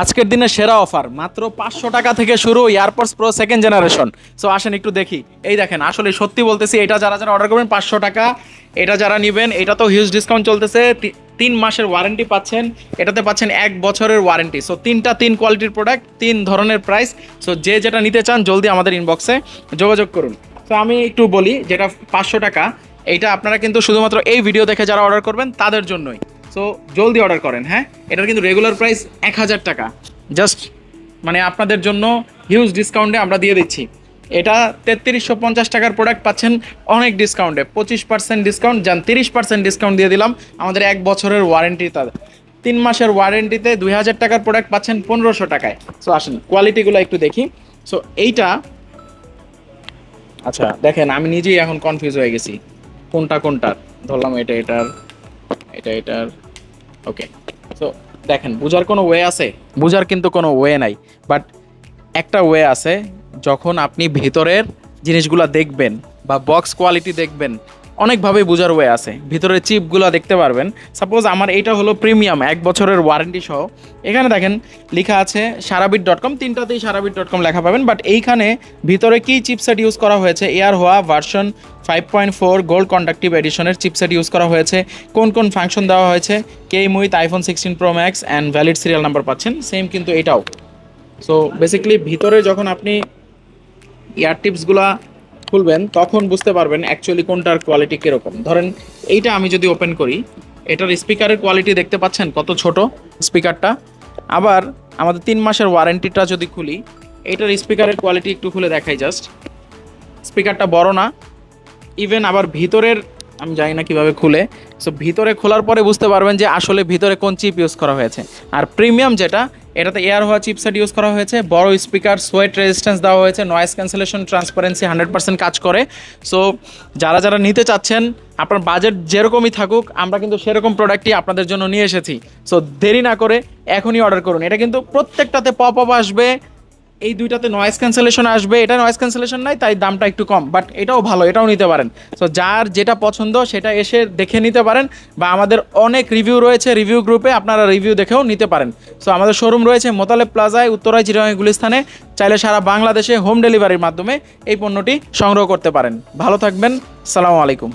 আজকের দিনে সেরা অফার। মাত্র পাঁচশো টাকা থেকে শুরু AirPods pro second generation so আসেন একটু দেখি। এই দেখেন, আসলে সত্যি বলতেছি, এটা যারা যারা অর্ডার করবেন, পাঁচশো টাকা, এটা যারা নেবেন, এটা তো হিউজ ডিসকাউন্ট চলতেছে। তিন মাসের ওয়ারেন্টি পাচ্ছেন, এটাতে পাচ্ছেন এক বছরের ওয়ারেন্টি সো তিনটা তিন কোয়ালিটির প্রোডাক্ট তিন ধরনের প্রাইস সো যে যেটা নিতে চান, জলদি আমাদের ইনবক্সে যোগাযোগ করুন। তো আমি একটু বলি, যেটা পাঁচশো টাকা, এইটা আপনারা কিন্তু শুধুমাত্র এই ভিডিও দেখে যারা অর্ডার করবেন, তাদের জন্যই। সো জলদি অর্ডার করেন হ্যাঁ? এটার কিন্তু রেগুলার প্রাইস এক হাজার টাকা। জাস্ট মানে আপনাদের জন্য হিউজ ডিসকাউন্টে আমরা দিয়ে দিচ্ছি। এটা তেত্রিশশো পঞ্চাশ টাকার প্রোডাক্ট পাচ্ছেন অনেক ডিসকাউন্টে পঁচিশ পার্সেন্ট ডিসকাউন্ট যান তিরিশ পার্সেন্ট ডিসকাউন্ট দিয়ে দিলাম। আমাদের এক বছরের ওয়ারেন্টি তাদের তিন মাসের ওয়ারেন্টিতে দুই হাজার টাকার প্রোডাক্ট পাচ্ছেন পনেরোশো টাকায়। সো আসেন কোয়ালিটিগুলো একটু দেখি। সো এইটা আচ্ছা দেখেন, আমি নিজেই এখন কনফিউজ হয়ে গেছি। কোনটা কোনটার ধরলাম এটা, এটার এটা এটার ওকে সো দেখেন, বোঝার কোনো ওয়ে আছে? বোঝার কিন্তু কোনো ওয়ে নাই বাট একটা ওয়ে আছে, যখন আপনি ভেতরের জিনিসগুলো দেখবেন বা বক্স কোয়ালিটি দেখবেন অনেকভাবেই বোঝার ওয়ে আছে। ভিতরে চিপগুলো দেখতে পারবেন। সাপোজ আমার এইটা হলো প্রিমিয়াম, এক বছরের ওয়ারেন্টি সহ। এখানে দেখেন লেখা আছে সারাবিট ডট কম, তিনটাতেই সারাবিট ডট কম লেখা পাবেন। বাট এইখানে ভিতরে কী চিপসেট ইউজ করা হয়েছে? এয়ার হওয়া version five point four gold conductive এডিশনের chipset use করা হয়েছে। কোন কোন ফাংশন দেওয়া হয়েছে? Came with iPhone sixteen pro max and valid serial number পাচ্ছেন। সেম কিন্তু এটাও। সো বেসিক্যালি ভিতরে যখন আপনি ইয়ার টিপসগুলা খুলবেন, তখন বুঝতে পারবেন অ্যাকচুয়ালি কোনটার কোয়ালিটি কীরকম। ধরেন, এইটা আমি যদি ওপেন করি, এটার স্পিকারের কোয়ালিটি দেখতে পাচ্ছেন? কত ছোট স্পিকারটা আবার আমাদের তিন মাসের ওয়ারেন্টিটা যদি খুলি, এটার স্পিকারের কোয়ালিটি একটু খুলে দেখাই জাস্ট স্পিকারটা বড় না ইভেন আবার ভিতরের আমি জানি না কীভাবে খুলে। সো ভিতরে খোলার পরে বুঝতে পারবেন যে আসলে ভিতরে কোন চিপ ইউজ করা হয়েছে। আর প্রিমিয়াম যেটা, এটাতে এয়ার হওয়া চিপসেট ইউজ করা হয়েছে, বড় স্পিকার সোয়েট রেজিস্ট্যান্স দেওয়া হয়েছে noise cancellation transparency hundred percent কাজ করে। সো যারা যারা নিতে চাচ্ছেন, আপনার বাজেট যেরকমই থাকুক, আমরা কিন্তু সেরকম প্রোডাক্টই আপনাদের জন্য নিয়ে এসেছি। সো দেরি না করে এখনই অর্ডার করুন। এটা কিন্তু প্রত্যেকটাতে পপ আপ আসবে এই দুইটাতে নয়েস ক্যান্সেলেশন আসবে। এটা নয়েস ক্যান্সেলেশন নাই তাই দামটা একটু কম বাট এটাও ভালো, এটাও নিতে পারেন। সো যার যেটা পছন্দ, সেটা এসে দেখে নিতে পারেন, বা আমাদের অনেক রিভিউ রয়েছে রিভিউ গ্রুপে আপনারা রিভিউ দেখেও নিতে পারেন। সো আমাদের শোরুম রয়েছে মোতালেব প্লাজায় উত্তরায় চিরাঙ্গি গুলিস্থানে চাইলে সারা বাংলাদেশে হোম ডেলিভারির মাধ্যমে এই পণ্যটি সংগ্রহ করতে পারেন। ভালো থাকবেন, সালামু আলাইকুম।